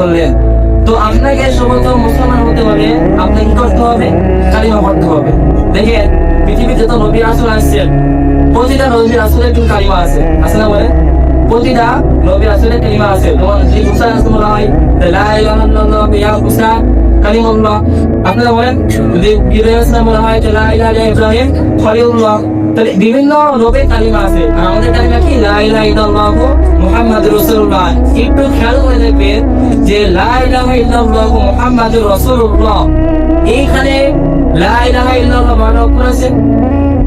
বললেন। তো আপনাকে সর্বপ্রথম মুসলমান হতে হবে, আপনাকে কি করতে হবে? কালিমা পড়তে হবে। দেখেন, পৃথিবীতে যত নবী রাসূল আসছেন। প্রতিটা নবী রাসূলের কিন্তু কালিমা আছে। আছে না প্রতিটা নবী রাসূলের কালিমা আছে। যেমন যে মুসা রাসূল বলা হয় লা ইলাহা ইল্লাল্লাহ, ইয়া মুসা কালিমুল্লাহ। আপনারা বলেন, যদি ইব্রাহিম ইসলাম বলা হয় লা ইলাহা ইল্লা তাহলে বিভিন্ন নবীর কালিমা আছে। আর আমাদের কালিমা কি? লা ইলাহা ইল্লাল্লাহ মুহাম্মাদুর রাসূলুল্লাহ। একটু খেয়াল করে দেখবেন যে লা ইলাহা ইল্লাল্লাহ মুহাম্মাদুর রাসূলুল্লাহ। এইখানে লা ইলাহা ইল্লাল্লাহ মানে অক্ষর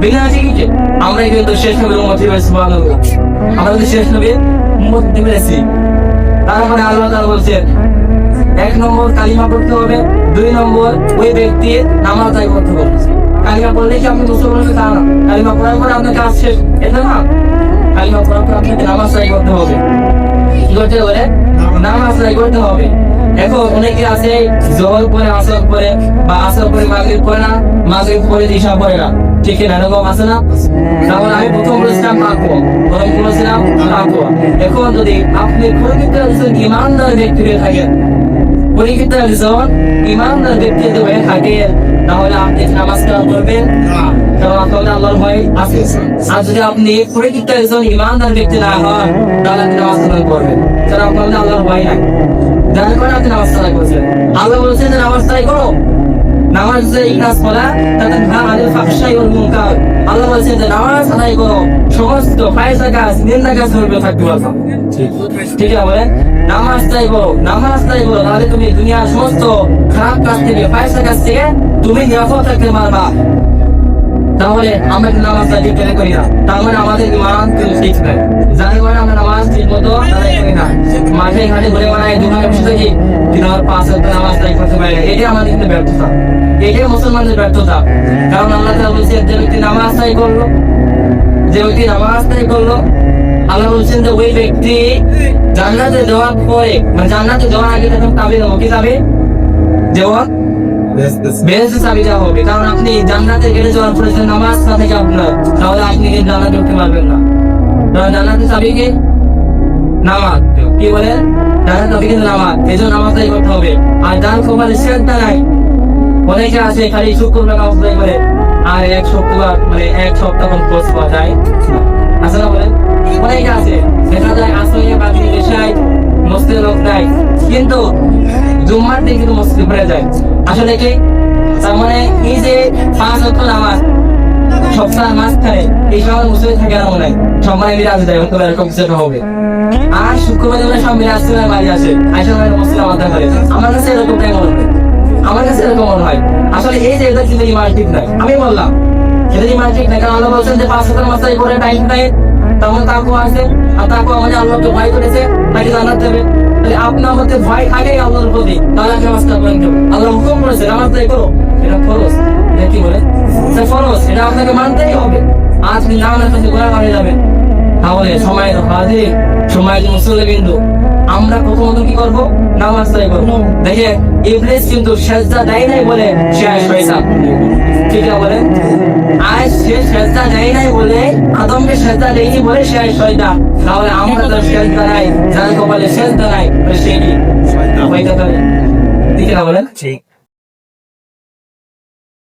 দরখাস্তে বিনা টিকিটে আমরা কিন্তু শেষ নবীর উম্মত হিসেবে সুবহানাল্লাহ। আমরা কিন্তু শেষ নবীর উম্মত হতে পেরেছি তার মানে আল্লাহ তাআলা বলছেন, এক নম্বর কালিমা পড়তে হবে, দুই নম্বর ওই ব্যক্তির নামাজ আদায় করতে হবে। কালিমা পড়লে কি আপনি মুসলমান হতে তা না। কালিমা পড়ার পরে আপনার কাজ শেষ, এটা না। কালিমা পড়ার পর আপনাকে নামাজ আদায় করতে হবে। কি করতে হবে? নামাজ আদায় করতে হবে। এখন অনেকে আছে জহর করে আসর করে বা আসর করে মাগরিব করে না, মাগরিব করে দিশা করে না। ঠিক না এরকম আছে না? তাহলে আমি প্রথম বলেছিলাম মাকুয়া প্রথম বলেছিলাম মাকুয়া এখন যদি আপনি পরিচিত একজন ইমানদার ব্যক্তি হয়ে থাকেন পরিচিত একজন ইমানদার ব্যক্তি হয়ে থাকেন তাহলে আপনি নামাজ করবেন আল্লাহর ভয় আছে। আর যদি আপনি পরিচিত একজন ইমানদার ব্যক্তি না হন, তাহলে আপনি নামাজ করবেন তাহলে আপনার আল্লাহর ভয় নাই। যার কারণে আপনি নামাজ কালাম করছেন আল্লাহ বলছেন যে নামাজ তাই করো। নামাজ যে ইখলাস করা তাতে ভাগ আদিল ফাহশাই ওয়াল মুনকার। আল্লাহ বলছেন যে নামাজ আদায় করো। সমস্ত ফায়সা কাজ নিন্দা কাজ করবে থাকতে পারবে ঠিক। আছে বলেন? নামাজ তাই করো নামাজ তাই করো তাহলে তুমি দুনিয়ার সমস্ত খারাপ কাজ থেকে ফায়সা কাজ থেকে তুমি নিরাপদ থাকতে পারবা। তাহলে আমরা নামাজটা ঠিক করে না। তার মানে আমাদের ইমান ঠিক নাই। মাঠে ঘাটে ঘুরে বেড়াই দোকানে বসে থাকি দিন পাঁচ হাজার নামাজ আদায় করতে পারি না আমাদের কিন্তু ব্যর্থতা। এটাই মুসলমানদের ব্যর্থতা। কারণ আল্লাহ তাআলা বলছে যে ব্যক্তি নামাজ আদায় করল, যে ব্যক্তি নামাজ আদায় করল, আল্লাহ বলছেন যে ওই ব্যক্তি জান্নাতে যাওয়ার পরে মানে জান্নাতে যাওয়ার আগে তখন কাবে দেবো কি যাবে বেহেস্তে চাবি দেওয়া হবে। কারণ আপনি জান্নাতে গেলে যাওয়ার পরে নামাজ না থেকে আপনার, তাহলে আপনি জান্নাতে ঢুকতে পারবেন না। জান্নাতে চাবি কি? নামাজ। কি বলেন জান্নাতে চাবি নামাজ এই জন্য নামাজটাই করতে হবে। আর যার কপালে শ্রদ্ধা নাই, অনেকে আছে খালি শুক্রবার নামাজ করে, আর এক শুক্রবার মানে এক সপ্তাহ খোঁজ পাওয়া যায়। আছে বলেন অনেকে আছে, দেখা যায় আসলে বাকি দেশায় মসজিদ লোক নাই, কিন্তু জুম্মার দিন কিন্তু মসজিদ ভরে যায়। আসলে কি? তার মানে এই যে পাঁচ অক্ট নামাজ সপ্তাহ মাঝখানে এই সময় মুসলিম থাকে না মনে সবাই মিলে আসে যায় হয়তো এরকম কিছু হবে। আর শুক্রবার দিনে সব মিলে হয় বাড়ি আসে। আসলে মানে মুসলিম আলাদা করে। আমার কাছে এরকম টাইম মনে হয়। আমার কাছে এরকম মনে হয়। আসলে এই যে এটা কিন্তু ইমান ঠিক নাই আমি বললাম, এটা ইমান ঠিক নাই কারণ আল্লাহ বলছেন যে পাঁচ হাজার মাসাই করে টাইম নাই। তেমন তাকু আছে। আর তাকু আমাদের আল্লাহকে ভয় করেছে, তাকে জানাতে দেবে। আপনার মধ্যে ভয় থাকে আল্লাহর প্রতি, তাহলে আপনি নামাজটা করেন আল্লাহ হুকুম করেছে নামাজটাই করো। এটা খরচ কি বলে? এটা খরচ এটা আপনাকে মানতেই হবে। আজ আপনি না মানতে গোড়া মারে যাবেন তাহলে সময় হাজির। সময় মুসলে বিন্দু। আমরা প্রথমত কি করব? নামাজ আদায় করব। দেখে ইবলিস কিন্তু সেজদা দেয় নাই বলে শেষ শয়তান ঠিক আছে বলে আজ সে সেজদা দেয় নাই বলে আদমকে সেজদা দেয়নি বলে শেষ শয়তান তাহলে আমরা তো সেজদা নাই। যার কপালে সেজদা নাই সে কি? কিনা বলেন? ঠিক।